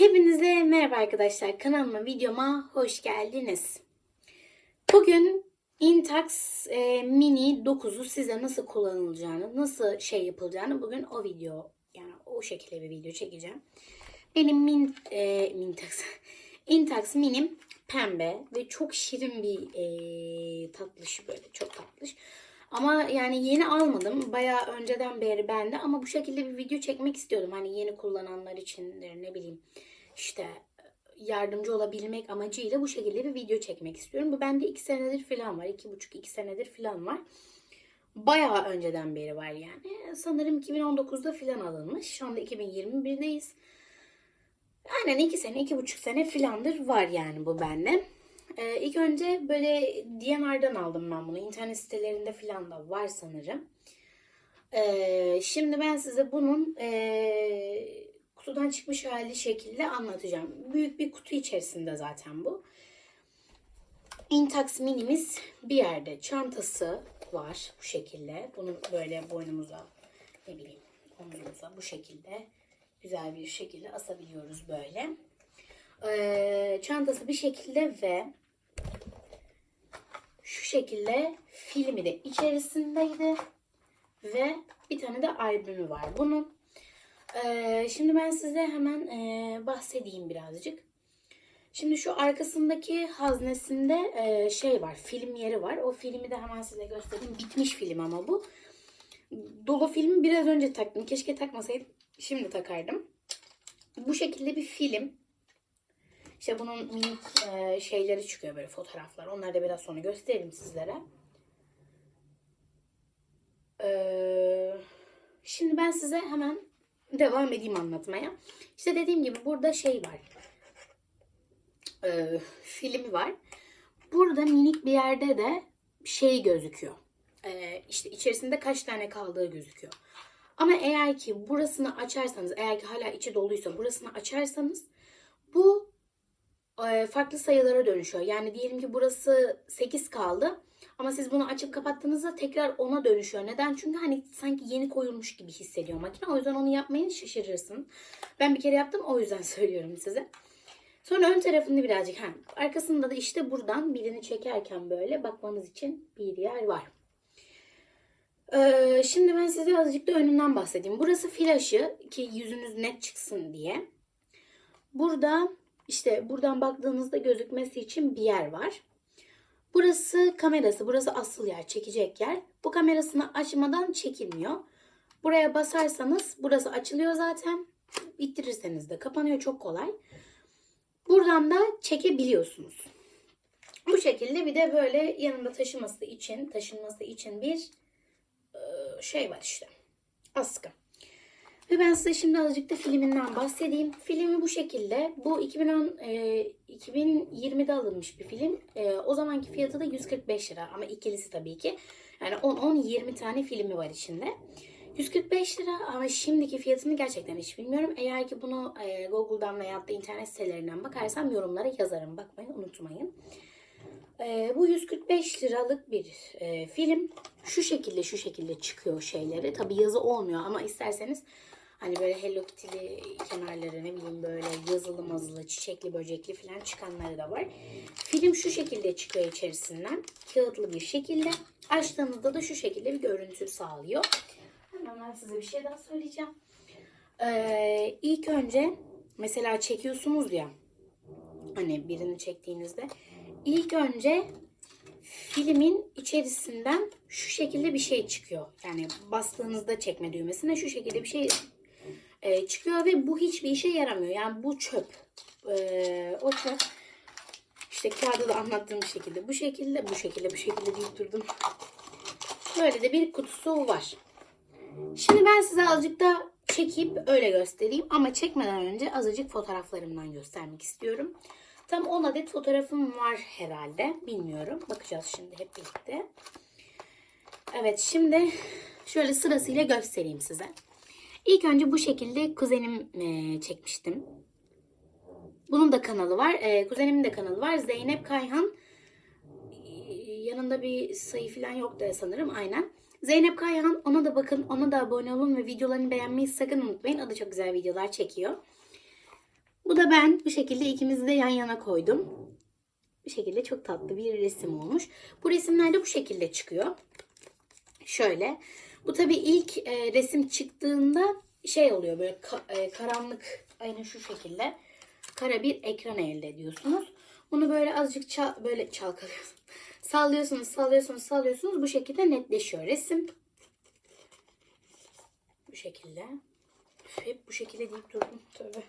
Hepinize merhaba arkadaşlar. Kanalıma, videoma hoş geldiniz. Bugün Intax e, Mini 9'u size nasıl kullanılacağını, nasıl şey yapılacağını bugün o video, yani o şekilde bir video çekeceğim. Benim Min, e, Mintax, Intax Mini'm pembe ve çok şirin bir e, tatlış böyle çok tatlış. Ama yani yeni almadım. Bayağı önceden beri bende ama bu şekilde bir video çekmek istiyordum. Hani yeni kullananlar içindir ne bileyim işte yardımcı olabilmek amacıyla bu şekilde bir video çekmek istiyorum. Bu bende 2 senedir falan var. 2,5-2 senedir falan var. Bayağı önceden beri var yani. Sanırım 2019'da falan alınmış. Şu anda 2021'deyiz. Aynen 2 sene, 2,5 sene filandır var yani bu bende. Ee, ilk önce böyle DMR'dan aldım ben bunu. İnternet sitelerinde falan da var sanırım. Ee, şimdi ben size bunun ee, kutudan çıkmış hali şekilde anlatacağım. Büyük bir kutu içerisinde zaten bu. Intax minimiz bir yerde çantası var bu şekilde. Bunu böyle boynumuza ne bileyim omzumuza bu şekilde güzel bir şekilde asabiliyoruz böyle. Ee, çantası bir şekilde ve şu şekilde filmi de içerisindeydi ve bir tane de albümü var bunun. Ee, şimdi ben size hemen e, bahsedeyim birazcık. Şimdi şu arkasındaki haznesinde e, şey var, film yeri var. O filmi de hemen size göstereyim. Bitmiş film ama bu. Dolu filmi biraz önce taktım. Keşke takmasaydım. Şimdi takardım. Bu şekilde bir film. İşte bunun minik e, şeyleri çıkıyor böyle fotoğraflar. Onları da biraz sonra gösteririm sizlere. Ee, şimdi ben size hemen devam edeyim anlatmaya. İşte dediğim gibi burada şey var. Ee, filmi var. Burada minik bir yerde de şey gözüküyor. Ee, işte içerisinde kaç tane kaldığı gözüküyor. Ama eğer ki burasını açarsanız, eğer ki hala içi doluysa burasını açarsanız bu e, farklı sayılara dönüşüyor. Yani diyelim ki burası 8 kaldı. Ama siz bunu açıp kapattığınızda tekrar 10'a dönüşüyor. Neden? Çünkü hani sanki yeni koyulmuş gibi hissediyor makine. O yüzden onu yapmayın şaşırırsın. Ben bir kere yaptım o yüzden söylüyorum size. Sonra ön tarafını birazcık ha, arkasında da işte buradan birini çekerken böyle bakmanız için bir yer var. Ee, şimdi ben size azıcık da önünden bahsedeyim. Burası flaşı ki yüzünüz net çıksın diye. Burada işte buradan baktığınızda gözükmesi için bir yer var. Burası kamerası, burası asıl yer, çekecek yer. Bu kamerasını açmadan çekilmiyor. Buraya basarsanız burası açılıyor zaten. İttirirseniz de kapanıyor çok kolay. Buradan da çekebiliyorsunuz. Bu şekilde bir de böyle yanında taşıması için, taşınması için bir e, şey var işte. Askı. Ve ben size şimdi azıcık da filminden bahsedeyim. Filmi bu şekilde. Bu 2010 e, 2020'de alınmış bir film. E, o zamanki fiyatı da 145 lira ama ikilisi tabii ki. Yani 10-10-20 tane filmi var içinde. 145 lira ama şimdiki fiyatını gerçekten hiç bilmiyorum. Eğer ki bunu e, Google'dan veya da internet sitelerinden bakarsam yorumlara yazarım. Bakmayı unutmayın. E, bu 145 liralık bir e, film. Şu şekilde şu şekilde çıkıyor şeyleri. Tabi yazı olmuyor ama isterseniz hani böyle Hello Kitty'li kenarları ne bileyim böyle yazılı mazılı çiçekli böcekli falan çıkanları da var. Film şu şekilde çıkıyor içerisinden. Kağıtlı bir şekilde. Açtığınızda da şu şekilde bir görüntü sağlıyor. Hemen ben size bir şey daha söyleyeceğim. Ee, ilk önce mesela çekiyorsunuz ya hani birini çektiğinizde ilk önce filmin içerisinden şu şekilde bir şey çıkıyor. Yani bastığınızda çekme düğmesine şu şekilde bir şey e, çıkıyor ve bu hiçbir işe yaramıyor. Yani bu çöp. E, o çöp. İşte kağıda da anlattığım şekilde bu şekilde bu şekilde bu şekilde deyip durdum. Böyle de bir kutusu var. Şimdi ben size azıcık da çekip öyle göstereyim. Ama çekmeden önce azıcık fotoğraflarımdan göstermek istiyorum. Tam 10 adet fotoğrafım var herhalde. Bilmiyorum. Bakacağız şimdi hep birlikte. Evet şimdi şöyle sırasıyla göstereyim size. İlk önce bu şekilde kuzenim e, çekmiştim. Bunun da kanalı var. E, kuzenimin de kanalı var. Zeynep Kayhan. E, yanında bir sayı falan yok da sanırım. Aynen. Zeynep Kayhan ona da bakın. Ona da abone olun ve videolarını beğenmeyi sakın unutmayın. O da çok güzel videolar çekiyor. Bu da ben bu şekilde ikimizi de yan yana koydum. Bu şekilde çok tatlı bir resim olmuş. Bu resimlerde bu şekilde çıkıyor. Şöyle. Bu tabii ilk e, resim çıktığında şey oluyor böyle ka- e, karanlık aynen şu şekilde kara bir ekran elde ediyorsunuz. Bunu böyle azıcık çal- böyle çalkalıyorsunuz. Sallıyorsunuz, sallıyorsunuz, sallıyorsunuz. Bu şekilde netleşiyor resim. Bu şekilde. Hep bu şekilde deyip durdum. Tövbe.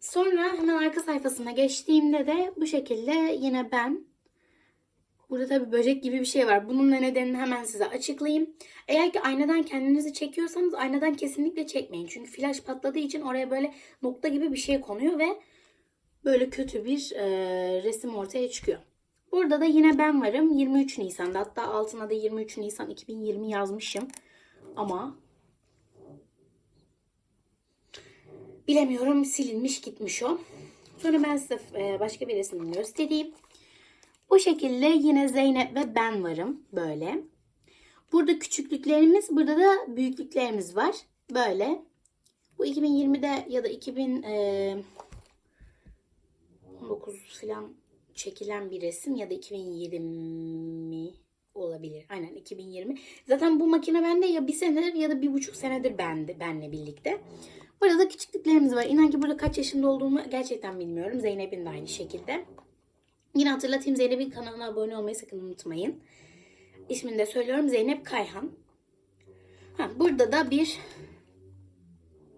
Sonra hemen arka sayfasına geçtiğimde de bu şekilde yine ben Burada tabii böcek gibi bir şey var. Bunun da nedenini hemen size açıklayayım. Eğer ki aynadan kendinizi çekiyorsanız aynadan kesinlikle çekmeyin. Çünkü flash patladığı için oraya böyle nokta gibi bir şey konuyor ve böyle kötü bir e, resim ortaya çıkıyor. Burada da yine ben varım 23 Nisan'da. Hatta altına da 23 Nisan 2020 yazmışım. Ama bilemiyorum silinmiş gitmiş o. Sonra ben size e, başka bir resim göstereyim. Bu şekilde yine Zeynep ve ben varım böyle. Burada küçüklüklerimiz, burada da büyüklüklerimiz var. Böyle. Bu 2020'de ya da 2019 falan çekilen bir resim ya da 2020 olabilir. Aynen 2020. Zaten bu makine bende ya bir senedir ya da bir buçuk senedir bende, benle birlikte. Burada da küçüklüklerimiz var. İnan ki burada kaç yaşında olduğumu gerçekten bilmiyorum. Zeynep'in de aynı şekilde. Yine hatırlatayım Zeynep'in kanalına abone olmayı sakın unutmayın. İsmini de söylüyorum Zeynep Kayhan. Ha, burada da bir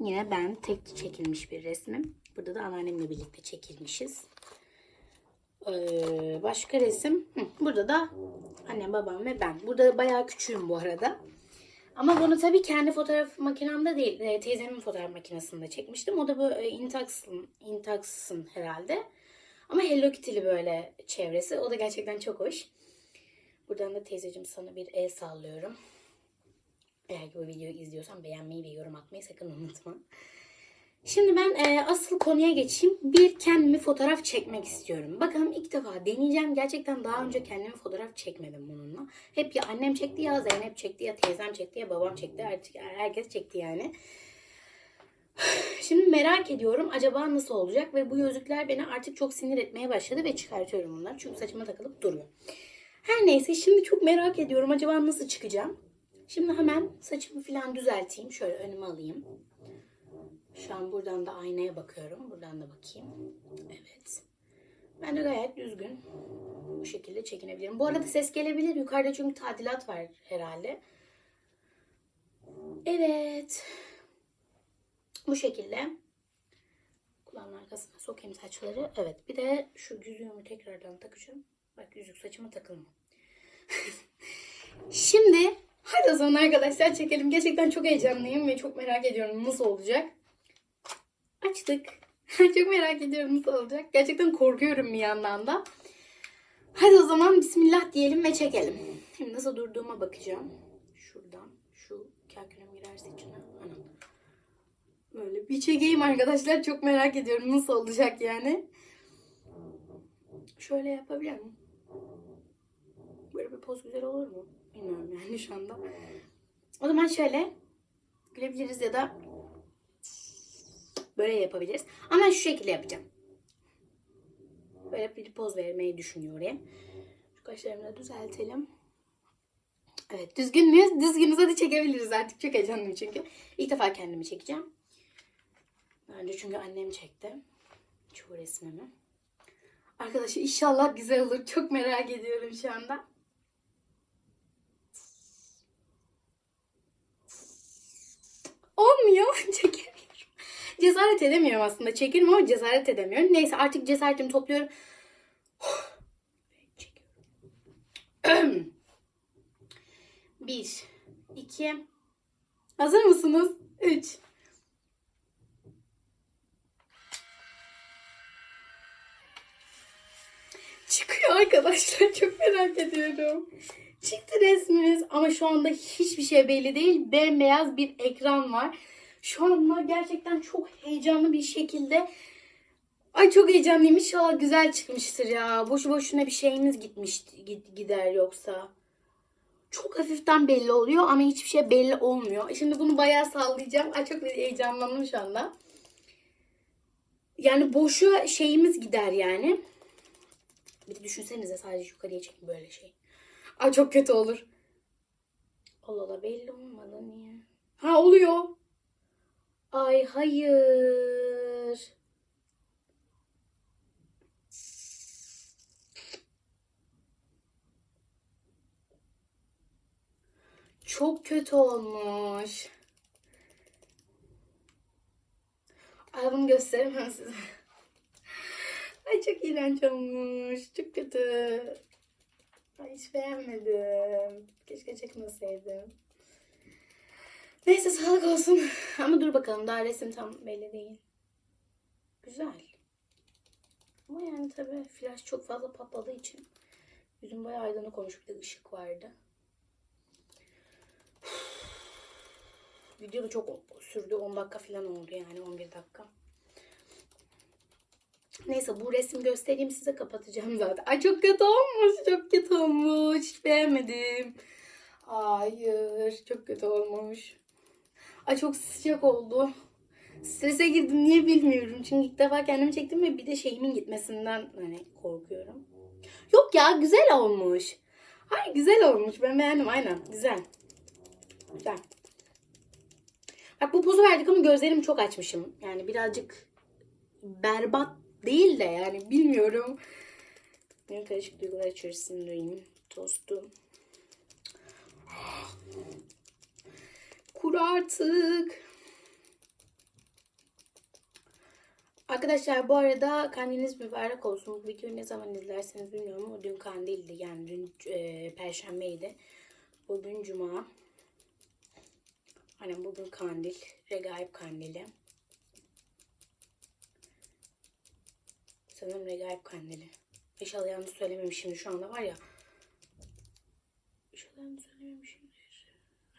yine ben tek çekilmiş bir resmim. Burada da anneannemle birlikte çekilmişiz. Ee, başka resim. Hı, burada da annem, babam ve ben. Burada bayağı küçüğüm bu arada. Ama bunu tabii kendi fotoğraf makinemde değil, e, teyzemin fotoğraf makinesinde çekmiştim. O da bu e, Intax'ın, Intax'ın herhalde. Ama Hello Kitty'li böyle çevresi. O da gerçekten çok hoş. Buradan da teyzeciğim sana bir el sallıyorum. Eğer ki bu videoyu izliyorsan beğenmeyi ve yorum atmayı sakın unutma. Şimdi ben e, asıl konuya geçeyim. Bir kendimi fotoğraf çekmek istiyorum. Bakalım ilk defa deneyeceğim. Gerçekten daha önce kendimi fotoğraf çekmedim bununla. Hep ya annem çekti ya Zeynep çekti ya teyzem çekti ya babam çekti. Artık herkes çekti yani. Şimdi merak ediyorum acaba nasıl olacak ve bu gözlükler beni artık çok sinir etmeye başladı ve çıkartıyorum bunları. Çünkü saçıma takılıp duruyor. Her neyse şimdi çok merak ediyorum acaba nasıl çıkacağım. Şimdi hemen saçımı falan düzelteyim. Şöyle önüme alayım. Şu an buradan da aynaya bakıyorum. Buradan da bakayım. Evet. Ben de gayet düzgün. Bu şekilde çekinebilirim. Bu arada ses gelebilir. Yukarıda çünkü tadilat var herhalde. Evet. Bu şekilde. Kulağımın arkasına sokayım saçları. Evet. Bir de şu yüzüğümü tekrardan takacağım. Bak yüzük saçıma takılma. Şimdi hadi o zaman arkadaşlar çekelim. Gerçekten çok heyecanlıyım ve çok merak ediyorum nasıl olacak. Açtık. çok merak ediyorum nasıl olacak. Gerçekten korkuyorum bir yandan da. Hadi o zaman bismillah diyelim ve çekelim. Şimdi nasıl durduğuma bakacağım. Şuradan şu kalkülüm bir çekeyim arkadaşlar. Çok merak ediyorum nasıl olacak yani. Şöyle yapabilir miyim? Böyle bir poz güzel olur mu? Bilmiyorum yani şu anda. O zaman şöyle gülebiliriz ya da böyle yapabiliriz. Ama şu şekilde yapacağım. Böyle bir poz vermeyi düşünüyorum. Şu kaşlarımı da düzeltelim. Evet düzgün müyüz? Düzgünüz hadi çekebiliriz artık. Çok heyecanlıyım çünkü. İlk defa kendimi çekeceğim. Önce çünkü annem çekti. Çoğu resmimi. Arkadaşlar inşallah güzel olur. Çok merak ediyorum şu anda. Olmuyor. Çekemiyorum. Cesaret edemiyorum aslında. Çekerim ama cesaret edemiyorum. Neyse artık cesaretimi topluyorum. Bir, iki. Hazır mısınız? Üç. Çıkıyor arkadaşlar. Çok merak ediyorum. Çıktı resmimiz ama şu anda hiçbir şey belli değil. Bembeyaz bir ekran var. Şu anda gerçekten çok heyecanlı bir şekilde Ay çok heyecanlıyım. İnşallah güzel çıkmıştır ya. Boşu boşuna bir şeyimiz gitmiş gider yoksa. Çok hafiften belli oluyor ama hiçbir şey belli olmuyor. Şimdi bunu bayağı sallayacağım. Ay çok heyecanlandım şu anda. Yani boşu şeyimiz gider yani. Bir de düşünsenize sadece yukarıya çekin böyle şey. Ay çok kötü olur. Allah Allah belli olmadı niye? Ha oluyor. Ay hayır. Çok kötü olmuş. Ay bunu gösteremem size. Ay çok iğrenç olmuş. Çok kötü. Ay hiç beğenmedim. Keşke çekmeseydim. Neyse sağlık olsun. Ama dur bakalım daha resim tam belli değil. Güzel. Ama yani tabii flash çok fazla patladığı için yüzüm bayağı aydınlık olmuş. Bir de ışık vardı. Video da çok sürdü. 10 dakika falan oldu yani 11 dakika. Neyse bu resim göstereyim size kapatacağım zaten. Ay çok kötü olmuş. Çok kötü olmuş. Hiç beğenmedim. Hayır. Çok kötü olmuş. Ay çok sıcak oldu. Strese girdim niye bilmiyorum. Çünkü ilk defa kendimi çektim ve bir de şeyimin gitmesinden hani korkuyorum. Yok ya güzel olmuş. Hayır güzel olmuş. Ben beğendim aynen. Güzel. Güzel. Bak bu pozu verdik ama gözlerimi çok açmışım. Yani birazcık berbat değil de yani bilmiyorum. Ben karışık duygular içerisindeyim. Tostum. Kur artık. Arkadaşlar bu arada kandiliniz mübarek olsun. Bu videoyu ne zaman izlerseniz bilmiyorum ama dün kandildi. Yani dün e, perşembeydi. Bugün cuma. Hani bugün kandil. Regaib kandili. Sanırım regaib kandili. İnşallah yanlış söylememişim şu anda var ya. İnşallah yanlış söylememişimdir.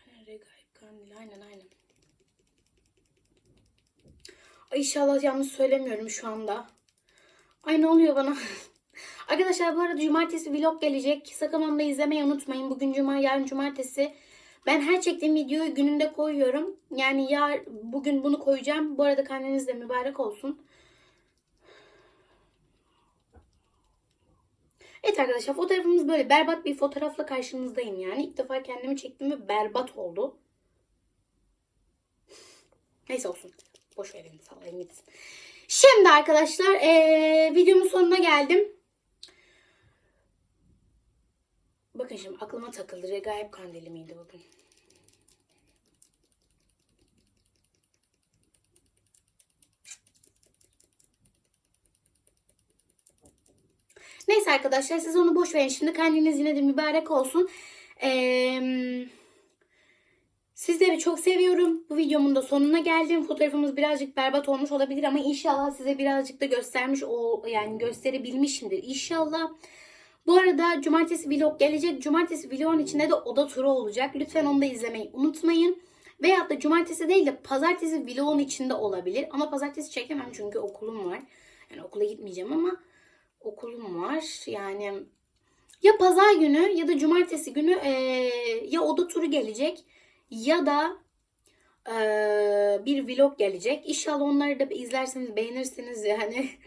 Aynen regaib kandili. Aynen aynen. Ay inşallah yanlış söylemiyorum şu anda. Ay ne oluyor bana? Arkadaşlar bu arada cumartesi vlog gelecek. Sakın onu da izlemeyi unutmayın. Bugün cuma, yarın cumartesi. Ben her çektiğim videoyu gününde koyuyorum. Yani yar bugün bunu koyacağım. Bu arada kendiniz de mübarek olsun. Evet arkadaşlar fotoğrafımız böyle berbat bir fotoğrafla karşınızdayım yani. İlk defa kendimi çektim ve berbat oldu. Neyse olsun. Boş verin sallayın gitsin. Şimdi arkadaşlar eee, videomun sonuna geldim. Bakın şimdi aklıma takıldı. Regaib kandili miydi bugün? Neyse arkadaşlar siz onu boş verin. Şimdi kendiniz yine de mübarek olsun. Eee... Sizleri çok seviyorum. Bu videomun da sonuna geldim. Fotoğrafımız birazcık berbat olmuş olabilir ama inşallah size birazcık da göstermiş o yani gösterebilmişimdir inşallah. Bu arada cumartesi vlog gelecek. Cumartesi vlogun içinde de oda turu olacak. Lütfen onu da izlemeyi unutmayın. Veyahut da cumartesi değil de pazartesi vlogun içinde olabilir. Ama pazartesi çekemem çünkü okulum var. Yani okula gitmeyeceğim ama okulum var. Yani ya pazar günü ya da cumartesi günü eee, ya oda turu gelecek ya da eee, bir vlog gelecek. İnşallah onları da izlerseniz beğenirsiniz yani.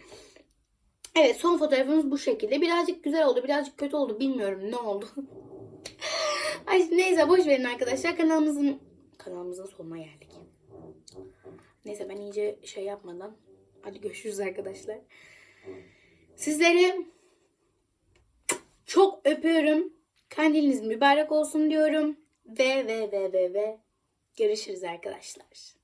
Evet son fotoğrafımız bu şekilde. Birazcık güzel oldu birazcık kötü oldu bilmiyorum ne oldu. Ay neyse boş verin arkadaşlar kanalımızın kanalımızın sonuna geldik. Neyse ben iyice şey yapmadan hadi görüşürüz arkadaşlar. Sizleri çok öpüyorum. Kandiliniz mübarek olsun diyorum. Ve ve ve ve ve görüşürüz arkadaşlar.